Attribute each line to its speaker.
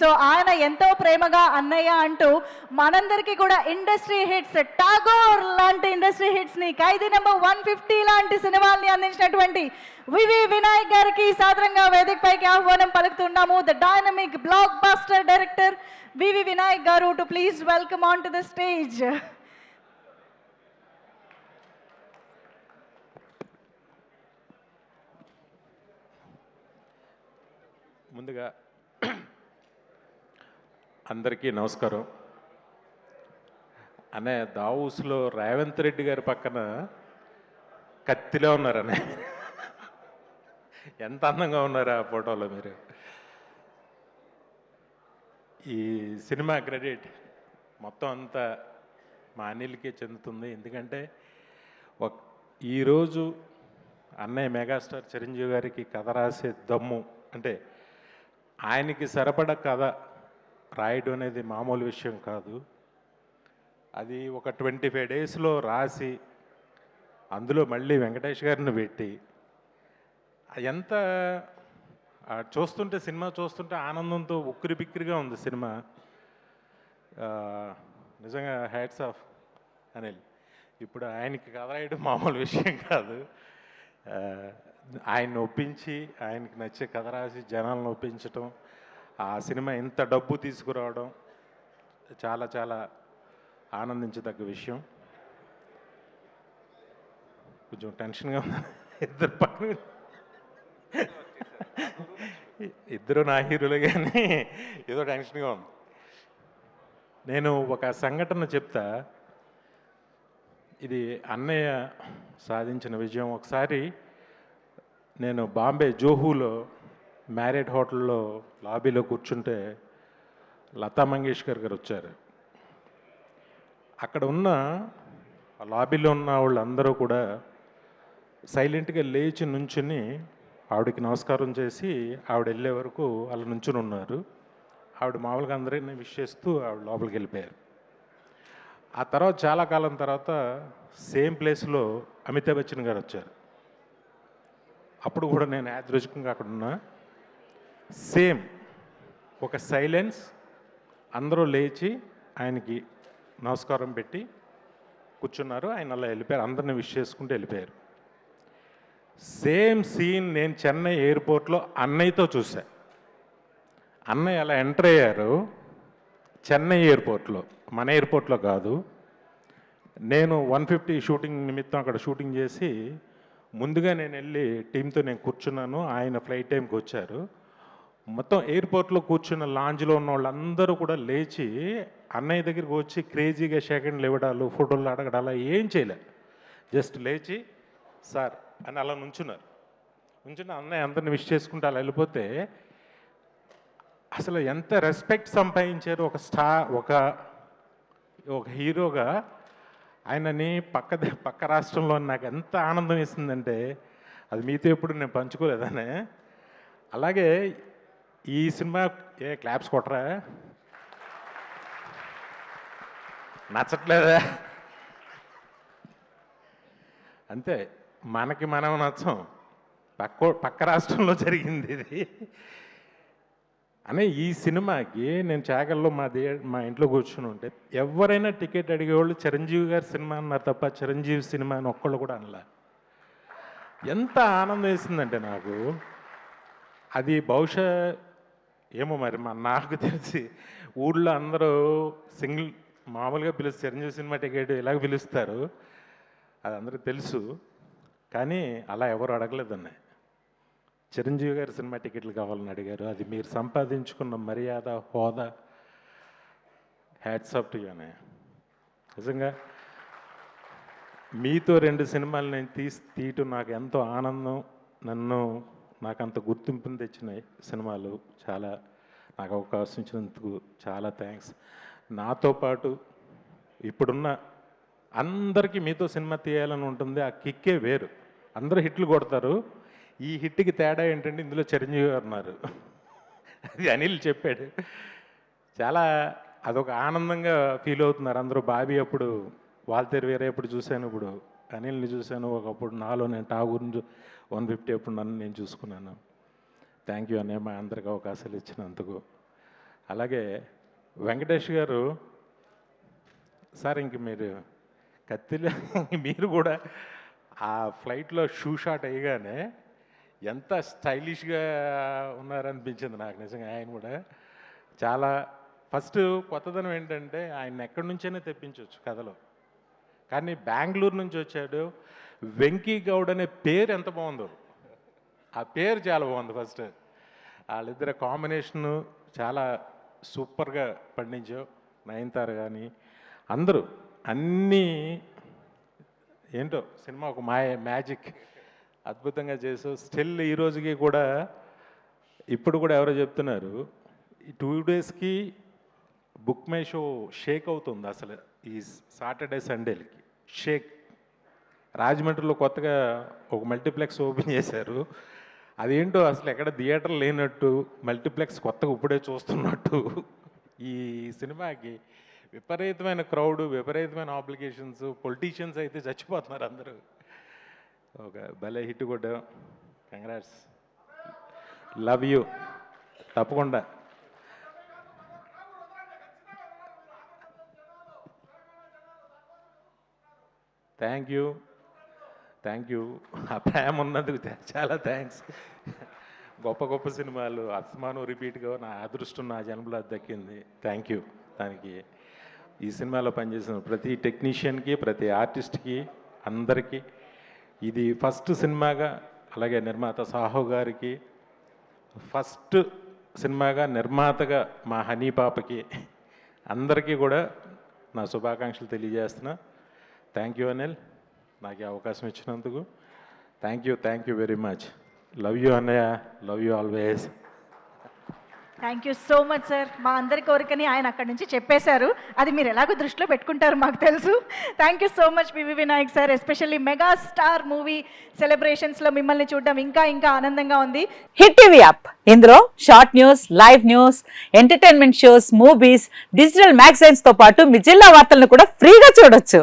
Speaker 1: So ఆయన ఎంతో ప్రేమగా అన్నయ్య అంటూ మనందరికీ కూడా ఇండస్ట్రీ హిట్స్ టాగోర్ లాంటి ఇండస్ట్రీ హిట్స్ని ఖైదీ నెంబర్ వన్ ఫిఫ్టీ లాంటి సినిమాల్ని అందించినటువంటి వివి వినాయక్ గారికి సాదరంగా వేదికపైకి ఆహ్వానం పలుకుతున్నాము. The dynamic blockbuster director VV Vinayak garu to please welcome on to the stage
Speaker 2: ముందుగా అందరికీ నమస్కారం. అనే దావూస్లో రేవంత్ రెడ్డి గారి పక్కన కత్తిలో ఉన్నారనే. ఎంత అందంగా ఉన్నారు ఆ ఫోటోలో మీరు? ఈ సినిమా క్రెడిట్ మొత్తం అంతా మా అనిల్కే చెందుతుంది. ఎందుకంటే ఒక ఈరోజు అన్నయ్య మెగాస్టార్ చిరంజీవి గారికి కథ రాసే దమ్ము అంటే ఆయనకి సరిపడ కథ రాయడం అనేది మామూలు విషయం కాదు. అది ఒక ట్వంటీ ఫైవ్ డేస్లో రాసి అందులో మళ్ళీ వెంకటేష్ గారిని పెట్టి ఎంత చూస్తుంటే సినిమా చూస్తుంటే ఆనందంతో ఉక్కిరి బిక్కిరిగా ఉంది సినిమా. నిజంగా హ్యాట్స్ ఆఫ్ అనిల్. ఇప్పుడు ఆయనకి కథ రాయడం మామూలు విషయం కాదు. ఆయన్ని ఒప్పించి ఆయనకి నచ్చే కథ రాసి జనాలను ఒప్పించటం ఆ సినిమా ఇంత డబ్బు తీసుకురావడం చాలా చాలా ఆనందించదగ్గ విషయం. కొంచెం టెన్షన్గా ఉంది ఇద్దరు పక్కన ఇద్దరు నా హీరోలు కానీ ఏదో టెన్షన్గా ఉంది. నేను ఒక సంఘటన చెప్తా. ఇది అన్నయ్య సాధించిన విజయం. ఒకసారి నేను బాంబే జోహూలో మ్యారేట్ హోటల్లో లాబీలో కూర్చుంటే లతా మంగేష్కర్ గారు వచ్చారు. అక్కడ ఉన్న లాబీలో ఉన్న వాళ్ళందరూ కూడా సైలెంట్గా లేచి నుంచుని ఆవిడకి నమస్కారం చేసి ఆవిడ వెళ్ళే వరకు అలా నుంచుని ఉన్నారు. ఆవిడ మామూలుగా అందరినీ విష్ చేస్తూ ఆవిడ లోపలికి వెళ్ళిపోయారు. ఆ తర్వాత చాలా కాలం తర్వాత సేమ్ ప్లేస్లో అమితాబ్ బచ్చన్ గారు వచ్చారు. అప్పుడు కూడా నేను యాదృచ్ఛికంగా అక్కడ ఉన్నా. సేమ్ ఒక సైలెన్స్ అందరూ లేచి ఆయనకి నమస్కారం పెట్టి కూర్చున్నారు. ఆయన అలా వెళ్ళిపోయారు. అందరిని విష్ చేసుకుంటూ వెళ్ళిపోయారు. సేమ్ సీన్ నేను చెన్నై ఎయిర్పోర్ట్లో అన్నయ్యతో చూసా అన్నయ్య అలా ఎంటర్ అయ్యారు. చెన్నై ఎయిర్పోర్ట్లో మన ఎయిర్పోర్ట్లో కాదు. నేను వన్ ఫిఫ్టీ షూటింగ్ నిమిత్తం అక్కడ షూటింగ్ చేసి ముందుగా నేను వెళ్ళి టీంతో నేను కూర్చున్నాను. ఆయన ఫ్లైట్ టైంకి వచ్చారు. మొత్తం ఎయిర్పోర్ట్లో కూర్చున్న లాంజ్లో ఉన్న వాళ్ళందరూ కూడా లేచి అన్నయ్య దగ్గరికి వచ్చి క్రేజీగా సెకండ్లు ఇవ్వడాలు ఫోటోలు అడగడాలు ఏం చేయలే. జస్ట్ లేచి సార్ అని అలా నుంచున్నారు. నుంచున్న అన్నయ్య అందరిని విష్ చేసుకుంటూ అలా వెళ్ళిపోతే అసలు ఎంత రెస్పెక్ట్ సంపాదించారు ఒక స్టార్ ఒక ఒక హీరోగా. ఆయనని పక్క పక్క రాష్ట్రంలో నాకు ఎంత ఆనందం ఇస్తుందంటే అది మీతో ఎప్పుడు నేను పంచుకోలేదనే? అలాగే ఈ సినిమా ఏ క్లాప్స్ కొట్టరా? నచ్చట్లేదా? అంతే మనకి మనం నచ్చం. పక్క పక్క రాష్ట్రంలో జరిగింది ఇది. అనే ఈ సినిమాకి నేను చాకల్లో మా దే మా ఇంట్లో కూర్చుని ఉంటే ఎవరైనా టికెట్ అడిగేవాళ్ళు చిరంజీవి గారి సినిమా అన్నారు తప్ప చిరంజీవి సినిమా అని ఒక్కళ్ళు కూడా అనలా. ఎంత ఆనందం వేసిందంటే నాకు అది బహుశా ఏమో మరి మా నాకు తెలిసి ఊళ్ళో అందరూ సింగిల్ మామూలుగా పిలుస్తారు చిరంజీవి సినిమా టికెట్ ఇలాగ పిలుస్తారు. అది అందరికీ తెలుసు. కానీ అలా ఎవరు అడగలేదన్నాయి చిరంజీవి గారి సినిమా టికెట్లు కావాలని అడిగారు. అది మీరు సంపాదించుకున్న మర్యాద హోదా హ్యాట్సాప్ ఆఫ్ టు అనే నిజంగా మీతో రెండు సినిమాలు నేను తీసి తీయటం నాకు ఎంతో ఆనందం. నన్ను నాకు అంత గుర్తింపుని తెచ్చిన సినిమాలు చాలా నాకు అవకాశం ఇచ్చినందుకు చాలా థ్యాంక్స్ నాతో పాటు ఇప్పుడున్న అందరికీ మీతో సినిమా తీయాలని ఉంటుంది. ఆ కిక్కే వేరు. అందరూ హిట్లు కొడతారు. ఈ హిట్కి తేడా ఏంటంటే ఇందులో చిరంజీవి గారు ఉన్నారు. అది అనిల్ చెప్పాడు. చాలా అదొక ఆనందంగా ఫీల్ అవుతున్నారు అందరూ. బాబీ అప్పుడు వాల్తేరు వేరే ఎప్పుడు చూశాను ఇప్పుడు. అనిల్ని చూశాను ఒకప్పుడు నాలో నేను టాగూర్ని వన్ ఫిఫ్టీ ఎప్పుడు నన్ను నేను చూసుకున్నాను. థ్యాంక్ యూ అనే మా అందరికి అవకాశాలు ఇచ్చినందుకు. అలాగే వెంకటేష్ గారు సార్ ఇంక మీరు కత్తిలో మీరు కూడా ఆ ఫ్లైట్లో షూ షాట్ అయ్యగానే ఎంత స్టైలిష్గా ఉన్నారనిపించింది నాకు నిజంగా ఆయన కూడా. చాలా ఫస్ట్ కొత్తదనం ఏంటంటే ఆయన ఎక్కడి నుంచైనా తెప్పించవచ్చు కథలో. కానీ బెంగళూరు నుంచి వచ్చాడు. వెంకీ గౌడ్ అనే పేరు ఎంత బాగుందో. ఆ పేరు చాలా బాగుంది ఫస్ట్. వాళ్ళిద్దరు కాంబినేషను చాలా సూపర్గా పండించావు. నయనతార కానీ అందరూ అన్నీ ఏంటో సినిమా ఒక మాయ మ్యాజిక్ అద్భుతంగా చేసావు. స్టిల్ ఈ రోజుకి కూడా ఇప్పుడు కూడా ఎవరో చెప్తున్నారు ఈ టూ డేస్కి బుక్ మై షో షేక్ అవుతుంది అసలు ఈ సాటర్డే సండేలకి షేక్. రాజమండ్రిలో కొత్తగా ఒక మల్టీప్లెక్స్ ఓపెన్ చేశారు. అదేంటో అసలు ఎక్కడ థియేటర్ లేనట్టు మల్టీప్లెక్స్ కొత్తగా ఇప్పుడే చూస్తున్నట్టు. ఈ సినిమాకి విపరీతమైన క్రౌడ్ విపరీతమైన ఆబ్లికేషన్స్ పొలిటీషియన్స్ అయితే చచ్చిపోతున్నారు అందరూ. ఒక భలే హిట్ కొట్టాం. కంగ్రాట్స్ లవ్ యూ తప్పకుండా. థ్యాంక్ యూ థ్యాంక్ యూ ఆ ప్రేమ ఉన్నందుకు చాలా థ్యాంక్స్ గొప్ప గొప్ప సినిమాలు. అస్మాను రిపీట్గా నా అదృష్టం నా జన్మలో దక్కింది. థ్యాంక్ యూ దానికి ఈ సినిమాలో పనిచేసిన ప్రతి టెక్నీషియన్కి ప్రతి ఆర్టిస్ట్కి అందరికీ ఇది ఫస్ట్ సినిమాగా అలాగే నిర్మాత సాహో గారికి ఫస్ట్ సినిమాగా నిర్మాతగా మా హనీ పాపకి అందరికీ కూడా నా శుభాకాంక్షలు తెలియజేస్తున్నా. థ్యాంక్ యూ అనిల్ నాకు ఈ అవకాశం ఇచ్చినందుకు. Thank you thank you very much love you అన్నయ్య love you always
Speaker 1: thank you so much sir మా అందరి కోరికని ఆయన అక్కడి నుంచి చెప్పేశారు. అది మీరు ఎలాగో దృష్టిలో పెట్టుకుంటారు మాకు తెలుసు. Thank you so much VV Vinayak sir especially mega star movie సెలబ్రేషన్స్లో మిమ్మల్ని చూడడం ఇంకా ఇంకా ఆనందంగా ఉంది.
Speaker 3: హిట్ టీవీ యాప్ ఇందులో short news live news entertainment shows movies digital మ్యాగజైన్స్తో పాటు మీ జిల్లా వార్తలను కూడా ఫ్రీగా చూడొచ్చు.